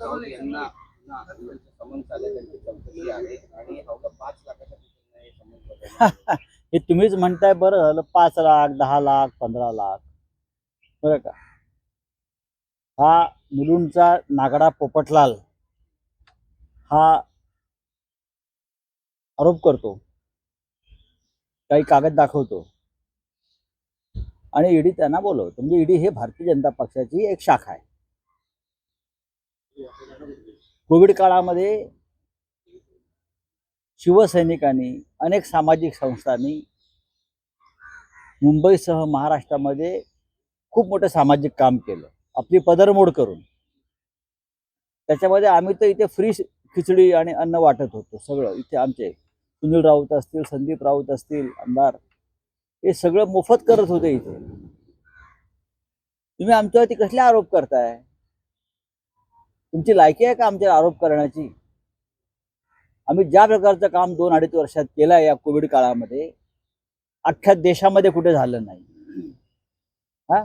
राऊत यांना त्यांची चौकशी आहे आणि पाच लाखाच्या हे हे तुम्हीच म्हणताय बरं झालं पाच लाख दहा लाख पंधरा लाख. बरं का? हा मुलुंडचा नागडा पोपटलाल हा आरोप करतो. काही कागद दाखवतो. आणि ईडी त्यांना बोलवतो. म्हणजे ईडी हे भारतीय जनता पक्षाची एक शाखा आहे. कोविड काळामध्ये शिवसैनिकांनी अनेक सामाजिक संस्थांनी मुंबईसह महाराष्ट्रामध्ये खूप मोठं सामाजिक काम केलं. आपली पदरमोड करून. त्याच्यामध्ये आम्ही तर इथे फ्री खिचडी आणि अन्न वाटत होतो सगळं. इथे आमचे सुनील राऊत असतील संदीप राऊत असतील आमदार हे सगळं मोफत करत होते इथे. तुम्ही आमच्यावरती कसले आरोप करताय? तुमची लायकी आहे का आमच्यावर आरोप करण्याची? आम्ही ज्या प्रकारचं काम दोन अडीच वर्षात केलं आहे या कोविड काळामध्ये अख्ख्या देशामध्ये कुठे झालं नाही. हा?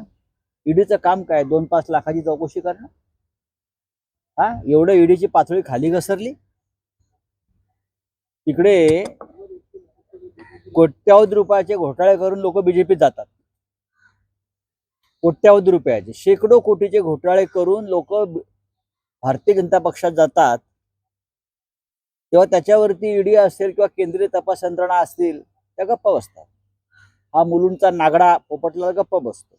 ईडीचं काम काय? दोन पाच लाखाची चौकशी करणं हा? एवढं ईडीची पातळी खाली घसरली? तिकडे कोट्यावधी रुपयाचे घोटाळे करून लोक बीजेपीत जातात. कोट्यावधी रुपयाचे शेकडो कोटीचे घोटाळे करून लोक भारतीय जनता पक्षात जातात तेव्हा त्याच्यावरती ईडी असेल किंवा केंद्रीय तपास यंत्रणा असतील त्या गप्पा बसतात. हा मुलूंचा नागडा पोपटला गप्प बसतो.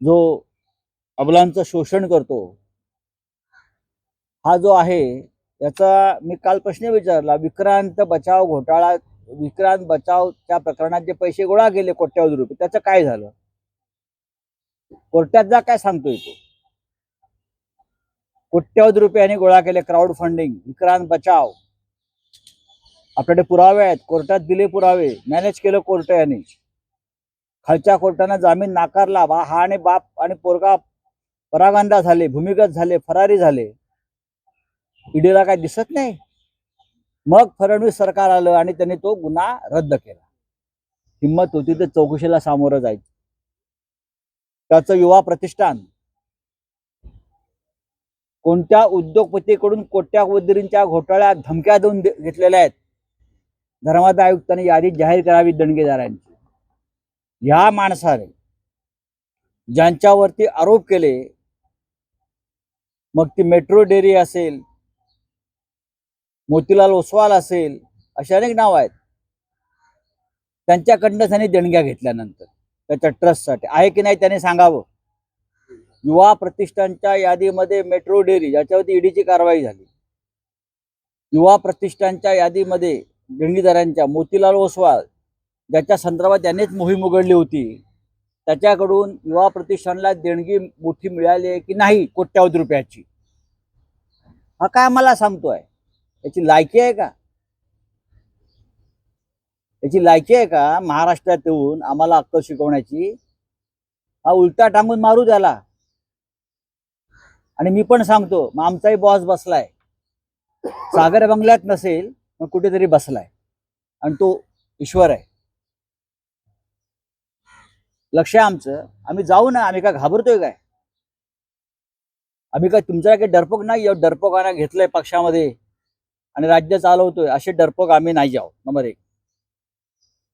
जो अबलांचं शोषण करतो हा जो आहे याचा मी काल प्रश्न विचारला विक्रांत बचाव घोटाळा विक्रांत बचावच्या प्रकरणात जे पैसे गोळा केले कोट्यावधी रुपये त्याचं काय झालं? कोर्टात जा काय सांगतोय तो? कोट्यावधी रुपयांनी गोळा केले क्राऊड फंडिंग विक्रांत बचाव. आपल्याकडे पुरावे आहेत. कोर्टात दिले पुरावे. मॅनेज केलं कोर्ट यांनी. खालच्या कोर्टानं जामीन नाकारला बा हा आणि बाप आणि पोरगा परागंदा झाले भूमिगत झाले फरारी झाले. ईडीला काय दिसत नाही. मग फडणवीस सरकार आलं आणि त्यांनी तो गुन्हा रद्द केला. हिंमत होती तर चौकशीला सामोरं जायचं. त्याचं युवा प्रतिष्ठान. कोणत्या उद्योगपतीकडून कोट्यावधींच्या घोटाळ्यात धमक्या देऊन घेतलेल्या आहेत? धर्मादाय आयुक्तांनी यादी जाहीर करावी दणगेदारांची. ह्या माणसाने ज्यांच्यावरती आरोप केले मग ती मेट्रो डेअरी असेल मोतीलाल ओसवाल असेल असे अनेक नाव आहेत. त्यांच्याकडनं त्यांनी देणग्या घेतल्यानंतर त्याच्या ट्रस्टसाठी आहे की नाही त्याने सांगावं? युवा प्रतिष्ठानच्या यादीमध्ये मेट्रो डेअरी ज्याच्यावरती ईडीची कारवाई झाली. युवा प्रतिष्ठानच्या यादीमध्ये देणगीदारांच्या मोतीलाल ओसवाल ज्याच्या संदर्भात त्यांनीच मोहीम उघडली होती. त्याच्याकडून युवा प्रतिष्ठानला देणगी मोठी मिळाली आहे की नाही कोट्यावधी रुपयाची? हा काय मला सांगतोय? याची लायकी आहे का? याची लायकी आहे का? महाराष्ट्रात येऊन आम्हाला अक्कल शिकवण्याची? हा उलटा टांगून मारू द्याला आणि मी पण सांगतो मग आमचाही बॉस बसलाय. सागर बंगल्यात नसेल मग कुठेतरी बसलाय. आणि तो ईश्वर आहे. लक्ष आहे आमचं. आम्ही जाऊ ना आम्ही काय घाबरतोय काय? आम्ही काय तुमच्या काही डरपोक नाही? एवढं डरपोकांना घेतलंय पक्षामध्ये. आणि राज्य चालवतोय. असे डरपोक आम्ही नाही जाऊ. नंबर एक.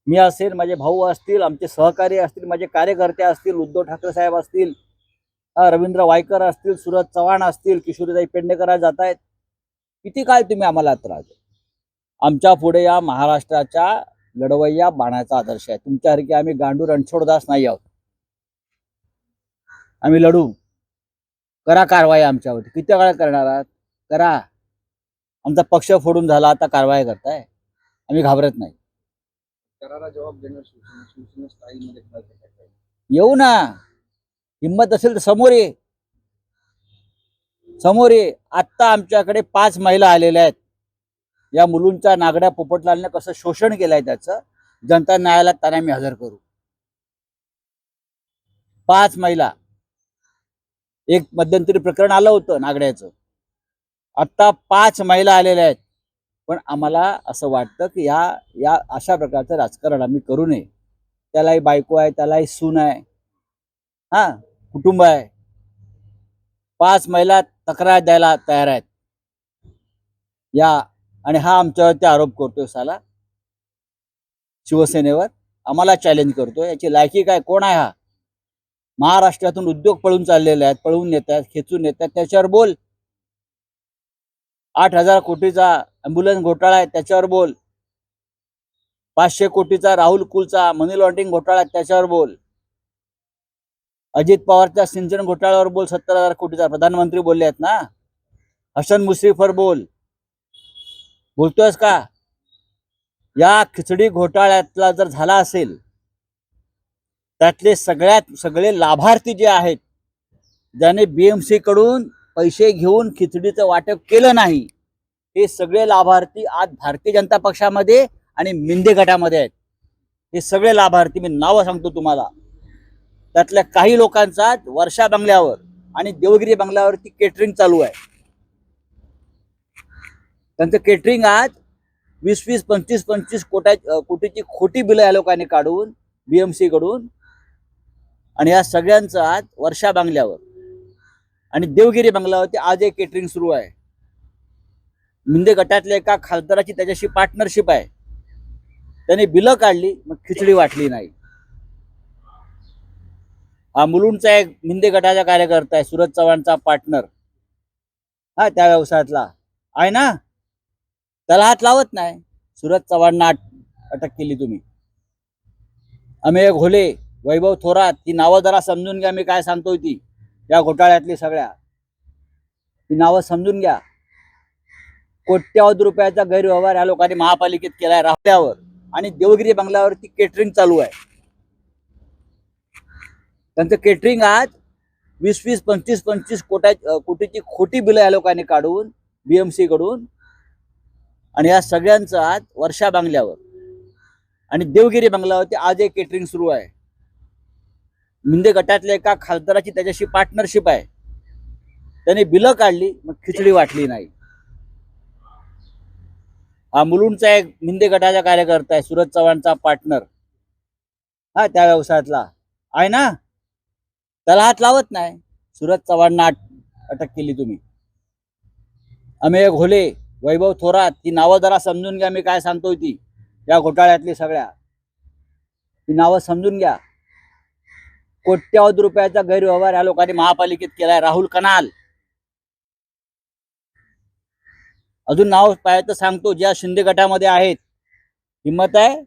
मी असेल माझे भाऊ असतील आमचे सहकारी असतील माझे कार्यकर्ते असतील उद्धव ठाकरे साहेब असतील रवींद्र वायकर असतील सुरज चव्हाण असतील किशोरीताई पेडणेकर जात आहेत किती काळ तुम्ही आम्हाला त्रास? आमच्या पुढे या महाराष्ट्राच्या लढवय्या बाणाचा आदर्श आहे. तुमच्यासारखे आम्ही गांडूर रणछोडदास नाही आहोत. आम्ही लढू. करा कारवाई आमच्यावरती. किती वेळा करणार आहात? करा. आमचा पक्ष फोडून झाला आता कारवाई करताय. आम्ही घाबरत नाही. जबाब देणार काय येऊ ना. हिंमत असेल तर समोर ये. समोर ये. आत्ता आमच्याकडे पाच महिला आलेल्या आहेत. या मुलूंच्या नागड्या पोपटलालने कसं शोषण केलंय त्याचं जनता न्यायालयात त्यांना मी हजर करू. पाच महिला. एक मध्यंतरी प्रकरण आलं होतं नागड्याचं. आत्ता पाच महिला आलेल्या आहेत. पण आम्हाला असं वाटतं की या या अशा प्रकारचं राजकारण आम्ही करू नये. त्यालाही बायको आहे त्यालाही सून आहे. हा? कुटुंब आहे. पाच महिला तक्रार द्यायला तयार आहेत. या आणि हा आमच्यावरती आरोप करतोय साला. शिवसेनेवर आम्हाला चॅलेंज करतोय. याची लायकी काय कोण आहे हा? महाराष्ट्रातून उद्योग पळून चाललेले आहेत पळून येत आहेत खेचून येत आहेत. त्याच्यावर बोल. आठ हजार कोटीचा अँब्युलन्स घोटाळा आहे त्याच्यावर बोल. पाचशे कोटीचा राहुल कुलचा मनी लॉन्ड्रिंग घोटाळा आहे त्याच्यावर बोल. अजित पवारच्या सिंचन घोटाळ्यावर बोल सत्तर हजार कोटीचा. प्रधानमंत्री बोलले आहेत ना? हसन मुश्रीफवर बोल. बोलतोयस का? या खिचडी घोटाळ्यातला जर झाला असेल त्यातले सगळ्यात सगळे लाभार्थी जे आहेत ज्याने बीएमसी कडून पैसे घेऊन खिचडीचं वाटप केलं नाही हे सगळे लाभार्थी आज भारतीय जनता पक्षामध्ये आणि मिंदे गटामध्ये आहेत. हे सगळे लाभार्थी मी नावं सांगतो तुम्हाला. त्यातल्या काही लोकांचा वर्षा बंगल्यावर आणि देवगिरी बंगल्यावरती केटरिंग चालू आहे. त्यांचं केटरिंग आज वीस वीस पंचवीस पंचवीस कोटा कोटीची खोटी बिलं या लोकांनी काढून बीएमसी कडून आणि या सगळ्यांचं आज वर्षा बांगल्यावर आणि देवगिरी बंगल्यावरती आज एक केटरिंग सुरू आहे. मिंदे गटातल्या एका खासदाराची त्याच्याशी पार्टनरशिप आहे. त्याने बिलं काढली मग खिचडी वाटली नाही. हा मुलुंडचा एक मिंदे गटाचा कार्यकर्ता आहे सुरज चव्हाणचा पार्टनर हा त्या व्यवसायातला. आहे ना? त्याला हात लावत नाही. सुरज चव्हाणना अटक केली तुम्ही. अमेय घोले वैभव थोरात ही नावं जरा समजून घ्या मी काय सांगतोय ती. या घोटाळ्यातली सगळ्या. ही नावं समजून घ्या. कोट्यावधी रुपयाचा गैरव्यवहार या लोकांनी महापालिकेत केलाय राहत्यावर आणि देवगिरी बंगल्यावरती केटरिंग चालू आहे. त्यांचं केटरिंग आज वीस वीस पंचवीस पंचवीस कोटा कोटीची खोटी बिलं या लोकांनी काढून बीएमसी कडून आणि या सगळ्यांचं आज वर्षा बंगल्यावर. आणि देवगिरी बांगल्यावरती आज एक केटरिंग सुरू आहे. मिंदे गटातल्या एका खासदाराची त्याच्याशी पार्टनरशिप आहे. त्याने बिलं काढली मग खिचडी वाटली नाही. हा मुलुंडचा एक मिंदे गटाचा कार्यकर्ता आहे सुरज चव्हाणचा पार्टनर हा त्या व्यवसायातला. आहे ना? त्याला हात लावत नाही. सुरज चव्हाणना अटक केली तुम्ही. अमेय घोले वैभव थोरात ही नावं जरा समजून घ्या मी काय सांगतोय ती. या घोटाळ्यातली सगळ्या. ही नावं समजून घ्या. कोट्यावधी रुपयाचा गैरव्यवहार या लोकांनी महापालिकेत केलाय. राहुल कनाल. अजून नाव पाहायचं तर सांगतो ज्या शिंदे गटामध्ये आहेत. हिंमत आहे?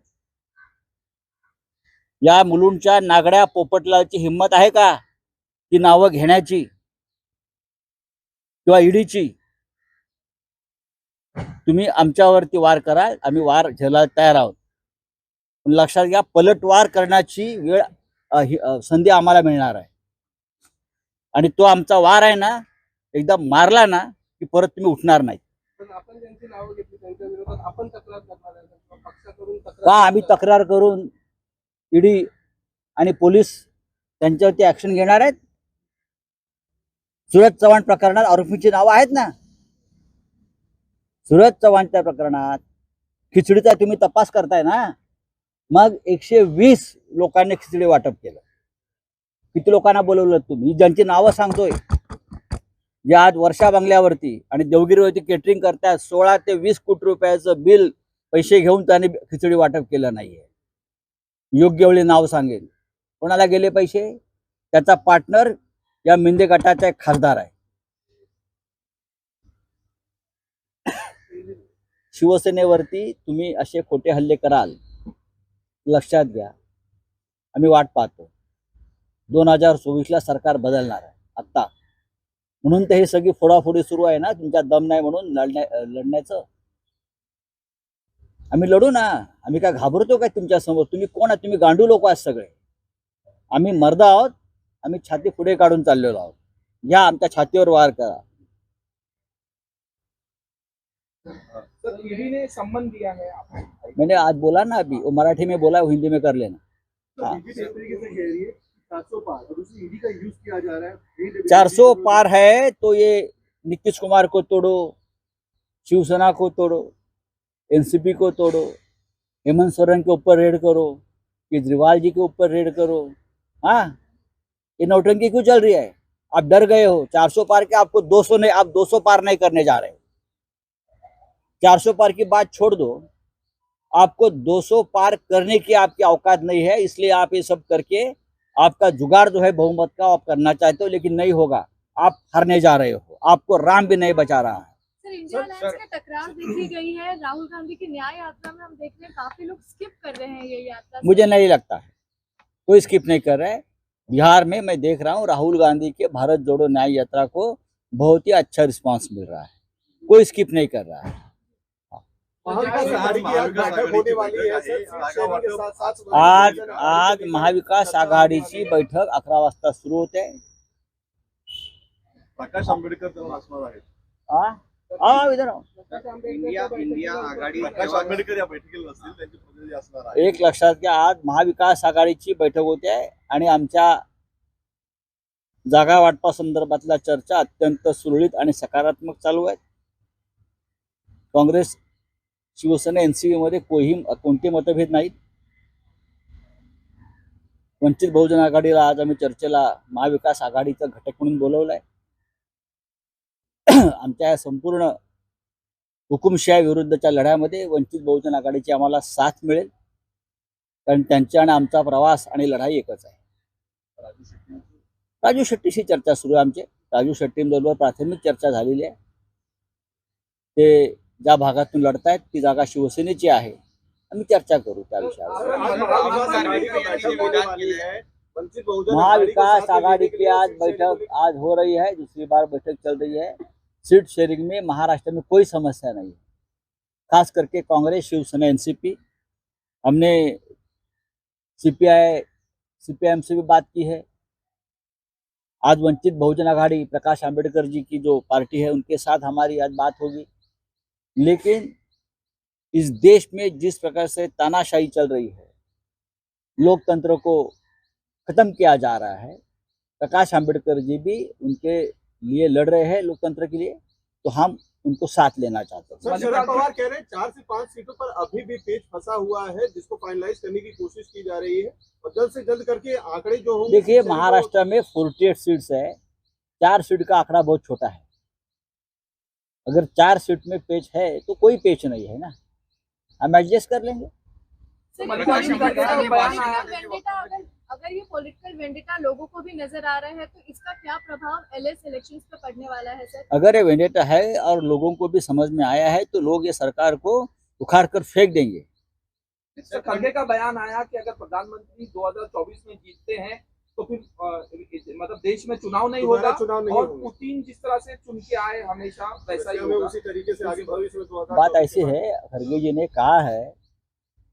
या मुलुंडच्या नागड्या पोपटलाची हिंमत आहे का? ती नावं घेण्याची किंवा ईडीची तुम्ही आमच्यावरती वार करा आम्ही वार झेलायला तयार आहोत. पण लक्षात घ्या पलटवार करण्याची वेळ संधी आम्हाला मिळणार आहे. आणि तो आमचा वार आहे ना एकदा मारला ना की परत तुम्ही उठणार नाही का आम्ही तक्रार करून ईडी आणि पोलीस त्यांच्यावरती ऍक्शन घेणार आहेत? सुरज चव्हाण प्रकरणात आरोपींची नावं आहेत ना? सुरज चव्हाणच्या प्रकरणात खिचडीचा तुम्ही तपास करताय ना? मग एकशे वीस लोकांनी खिचडी वाटप केलं. किती लोकांना बोलवलं तुम्ही? ज्यांची नावं सांगतोय. जे आज वर्षा बंगल्यावरती आणि देवगिरीवरती केटरिंग करतात सोळा ते वीस कोटी रुपयाचं बिल पैसे घेऊन त्याने खिचडी वाटप केलं नाहीये. योग्य वेळी नाव सांगेल कोणाला गेले पैसे? त्याचा पार्टनर या मिंदे गटाचा एक खासदार आहे. शिवसेनेवरती तुम्ही असे खोटे हल्ले कराल लक्षात घ्या. आम्ही वाट पाहतो. दोन हजार चोवीसला सरकार बदलणार आहे. आत्ता. म्हणून तर हे सगळी फोडाफोडी सुरू आहे ना तुमच्या दम नाही म्हणून लढण्या लढण्याचं. आम्ही लढू ना. आम्ही काय घाबरतो काय तुमच्यासमोर तुम्ही कोण आहात तुम्ही गांडू लोक आहात सगळे. आम्ही मर्द आहोत. आम्ही छाती पुढे काढून चाललेलो आहोत. या आमच्या छातीवर वार करा. ईडी ने सम्मन दिया है मैंने आज बोला ना अभी वो मराठी में बोला वो हिंदी में कर लेना. चार सौ पार. है तो ये नीतीश कुमार को तोड़ो शिवसेना को तोड़ो एनसीपी को तोड़ो हेमंत सोरेन के ऊपर रेड करो केजरीवाल जी के ऊपर रेड करो हाँ? ये नौटंकी क्यों चल रही है? आप डर गए हो। 400 पार के आपको 200 नहीं आप 200 पार नहीं करने जा रहे हो। 400 पार की बात छोड़ दो। आपको 200 पार करने की आपकी औकात नहीं है इसलिए आप ये सब करके आपका जुगाड़ जो है बहुमत का आप करना चाहते हो लेकिन नहीं होगा। आप हारने जा रहे हो। आपको राम भी नहीं बचा रहा है। है। राहुल गांधी की न्याय यात्रा में हम देख रहे हैं काफ़ी लोग स्किप कर रहे हैं ये यात्रा। मुझे नहीं लगता है। कोई स्किप नहीं कर रहा है। बिहार में मैं देख रहा हूँ राहुल गांधी के भारत जोड़ो न्याय यात्रा को बहुत ही अच्छा रिस्पांस मिल रहा है। कोई स्किप नहीं कर रहा है। आज है आज आज महाविकास आघाडीची बैठक अकरा वाजता सुरू होते प्रकाश आंबेडकर तेव्हा असणार आहेत। आ? आओ इधर आओ. इंडिया इंडिया आघाडी प्रकाश तेव्हा- आंबेडकर या बैठकीला नसतील त्यांचे प्रतिनिधी असणार आहेत. एक लक्षात घ्या आज महाविकास आघाडीची बैठक होते. आहे आणि आमच्या जागा वाटपा संदर्भातल्या चर्चा अत्यंत सुरळीत आणि सकारात्मक चालू आहेत. काँग्रेस शिवसेना एनसीबी मध्ये कोही कोणते मतभेद नाहीत. वंचित बहुजन आघाडीला आज आम्ही चर्चेला महाविकास आघाडीचा घटक म्हणून बोलवलाय. आमच्या या संपूर्ण हुकुमशाही विरुद्धच्या लढ्यामध्ये वंचित बहुजन आघाडीची आम्हाला साथ मिळेल. कारण त्यांचा आणि आमचा प्रवास आणि लढाई एकच आहे. राजू शेट्टीशी चर्चा सुरू आहे आमची. राजू शेट्टींबरोबर प्राथमिक चर्चा झालेली आहे. ते ज्या भागातून लढतायत ती जागा शिवसेनेची आहे. आम्ही चर्चा करू त्या विषयावर. महाविकास आघाड़ी की आज बैठक आज हो रही है दूसरी बार बैठक चल रही है. सीट शेयरिंग में महाराष्ट्र में कोई समस्या नहीं है. खास करके कांग्रेस शिवसेना एनसीपी. हमने सीपीआई सीपीएम से भी बात की है। आज वंचित बहुजन आघाड़ी प्रकाश आंबेडकर जी की जो पार्टी है, उनके साथ हमारी आज बात होगी। लेकिन इस देश में जिस प्रकार से तानाशाही चल रही है, लोकतंत्र को खत्म किया जा रहा है, प्रकाश आंबेडकर जी भी उनके लिए लड़ रहे हैं लोकतंत्र के लिए तो हम उनको साथ लेना चाहते हैं। शरद पवार कह रहे हैं चार से पाँच सीटों पर अभी भी पेच फंसा हुआ है जिसको फाइनलाइज करने की कोशिश की जा रही है। और जल्द से जल्द करके आंकड़े जो होंगे देखिए महाराष्ट्र में फोर्टी एट सीट्स है चार सीट का आंकड़ा बहुत छोटा है। अगर चार सीट में पेच है तो कोई पेच नहीं है ना। हम एडजस्ट कर लेंगे। अगर ये पॉलिटिकल वेंडेटा लोगों को भी नज़र आ रहा है तो इसका क्या प्रभाव एलएस इलेक्शंस पे पड़ने वाला है सर अगर ये वेंडेटा है और लोगों को भी समझ में आया है तो लोग ये सरकार को उखाड़ कर फेंक देंगे। खड़गे का बयान आया कि अगर प्रधानमंत्री 2024 में जीतते हैं तो फिर अ, मतलब देश में चुनाव नहीं होगा चुनाव नहीं और पुतिन जिस तरह से चुन के आए हमेशा वैसा ही होगा। उसी तरीके से आगे भविष्य में बात ऐसी है खड़गे जी ने कहा है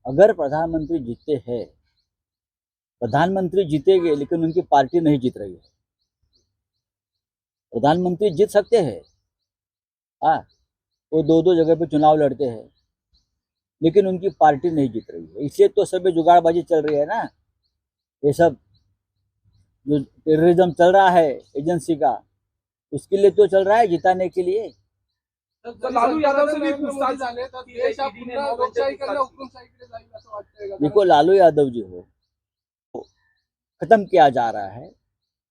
अगर प्रधानमंत्री जीतते हैं प्रधानमंत्री जीतेंगे लेकिन उनकी पार्टी नहीं जीत रही है। प्रधानमंत्री जीत सकते हैं। हाँ वो दो दो जगह पे चुनाव लड़ते हैं लेकिन उनकी पार्टी नहीं जीत रही है। इसलिए तो सभी जुगाड़बाजी चल रही है ना। ये सब जो टेररिज्म चल रहा है एजेंसी का उसके लिए तो चल रहा है जिताने के लिए। लालू यादव से भी पूछताछ है, घंटे पूछताछ की। देखो लालू यादव जी हो खत्म किया जा रहा है।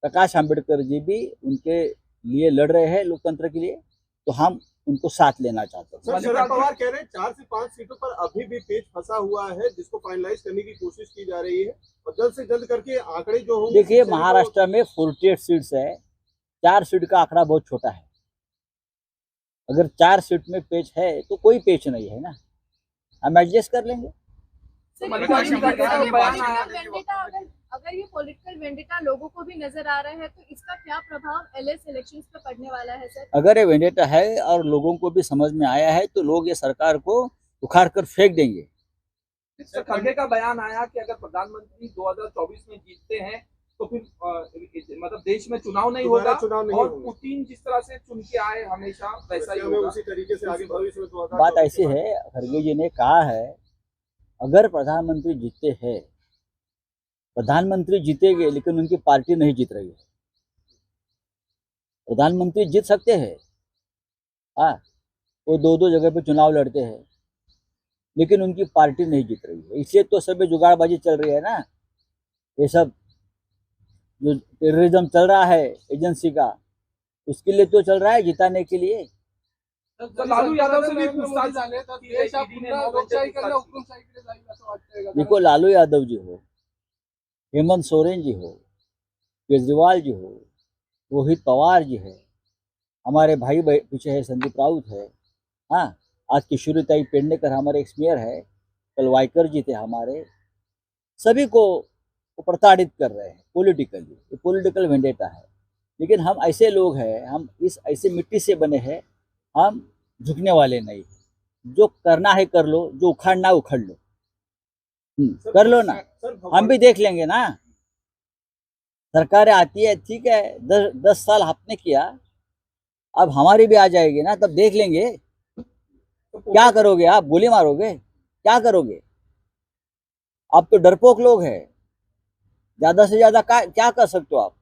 प्रकाश आंबेडकर जी भी उनके लिए लड़ रहे हैं लोकतंत्र के लिए तो हम उनको साथ लेना चाहते हैं। पवार कह रहे हैं चार से पाँच सीटों पर अभी भी पेच फंसा हुआ है जिसको फाइनलाइज करने की कोशिश की जा रही है। और जल्द से जल्द करके आंकड़े जो होंगे देखिए सीट महाराष्ट्र में फोर्टी एट सीट्स है चार सीट का आंकड़ा बहुत छोटा है। अगर चार सीट में पेच है तो कोई पेच नहीं है ना। हम एडजस्ट कर लेंगे। अगर ये पॉलिटिकल वेंडेटा लोगों को भी नज़र आ रहा है तो इसका क्या प्रभाव एलएस इलेक्शंस पे पड़ने वाला है सर अगर ये वेंडेटा है और लोगों को भी समझ में आया है तो लोग ये सरकार को उखाड़ कर फेंक देंगे। सर खड़गे का बयान आया कि अगर प्रधानमंत्री 2024 में जीतते हैं तो फिर अ, मतलब देश में चुनाव नहीं होगा चुनाव नहीं और पुतिन जिस तरह से चुन के आए हमेशा वैसा ही होगा। उसी तरीके से आगे भविष्य में बात ऐसी है खड़गे जी ने कहा है अगर प्रधानमंत्री जीतते हैं प्रधानमंत्री जीतेंगे लेकिन उनकी पार्टी नहीं जीत रही है। प्रधानमंत्री जीत सकते हैं। हाँ वो दो दो जगह पे चुनाव लड़ते हैं लेकिन उनकी पार्टी नहीं जीत रही है। इसलिए तो सभी जुगाड़बाजी चल रही है ना। ये सब जो टेररिज्म चल रहा है एजेंसी का उसके लिए तो चल रहा है जिताने के लिए। लालू यादव से भी पूछताछ झाले तर हुकुमशाहीकडे जाईल असं वाटतंय देखो लालू यादव जी हो हेमंत सोरेन जी हो केजरीवाल जी हो रोहित पवार जी है हमारे भाई पीछे है संदीप राउत है। हाँ आज किशोरीताई पेडनेकर हमारे एक्स मेयर है कल वाइकर जी थे हमारे। सभी को प्रताड़ित कर रहे हैं पॉलिटिकली ये पॉलिटिकल वेंडेटा है। लेकिन हम ऐसे लोग हैं हम इस ऐसे मिट्टी से बने हैं हम झुकने वाले नहीं जो करना है कर लो जो उखाड़ना उखाड़ लो। हम्म, कर लो ना। हम भी देख लेंगे ना। सरकारें आती है, ठीक है, दस दस साल आपने किया, अब हमारी भी आ जाएगी ना, तब देख लेंगे। क्या करोगे आप? गोली मारोगे? क्या करोगे? आप तो डरपोक लोग हैं। ज़्यादा से ज़्यादा क्या कर सकते हो आप?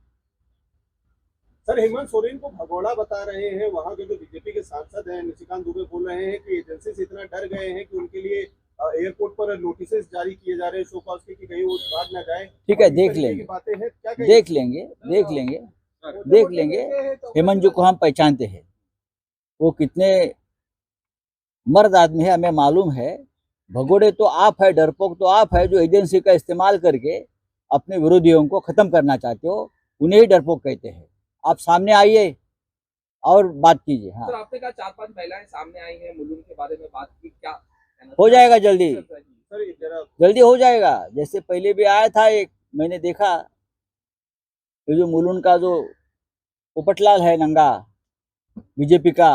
सर, हेमंत सोरेन को भगोड़ा बता रहे हैं, वहाँ के जो बीजेपी के सांसद हैं, निशिकांत दुबे बोल रहे हैं कि एजेंसी से इतना डर गए हैं कि उनके लिए एयरपोर्ट पर नोटिस जारी किए जा रहे हैं शो कॉज के कि कहीं वो भाग ना जाए। ठीक है देख लेंगे। बातें हैं क्या देख लेंगे देख लेंगे देख लेंगे हेमंत जी को हम पहचानते हैं वो कितने मर्द आदमी है हमें मालूम है। भगोड़े तो आप है डरपोक तो आप है जो एजेंसी का इस्तेमाल करके अपने विरोधियों को खत्म करना चाहते हो उन्हें ही डरपोक कहते हैं। आप सामने आइए और बात कीजिए हाँ। सर आपने कहा चार पाँच महिलाएँ सामने आई हैं मुलुम के बारे में बात की क्या हो जाएगा जल्दी। जल्दी हो जाएगा। जैसे पहले भी आया था एक मैंने देखा ये जो मुलुन का जो पोपटलाल है नंगा बीजेपी का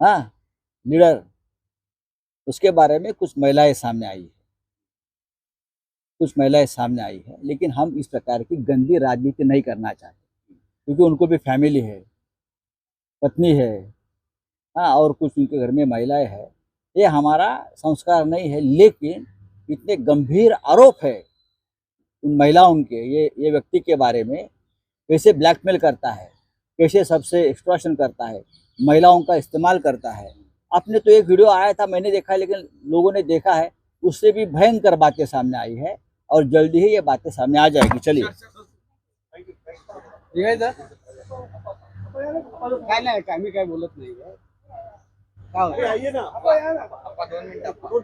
हाँ लीडर उसके बारे में कुछ महिलाएँ सामने आई है। कुछ महिलाएँ सामने आई है लेकिन हम इस प्रकार की गंदी राजनीति नहीं करना चाहते क्योंकि उनको भी फैमिली है पत्नी है हाँ और कुछ उनके घर में महिलाएँ हैं। ये हमारा संस्कार नहीं है लेकिन इतने गंभीर आरोप है उन महिलाओं के ये ये व्यक्ति के बारे में कैसे ब्लैकमेल करता है कैसे सबसे एक्सट्रॉशन करता है महिलाओं का इस्तेमाल करता है। आपने तो एक वीडियो आया था मैंने देखा है लेकिन लोगों ने देखा है उससे भी भयंकर बातें सामने आई है और जल्दी ही ये बातें सामने आ जाएगी। चलिए। थँक्यू थँक्यू काय नाही आम्ही काय बोलत नाही Tahu. Ya, ya nak. Apa yang nak? Apa don minta pun.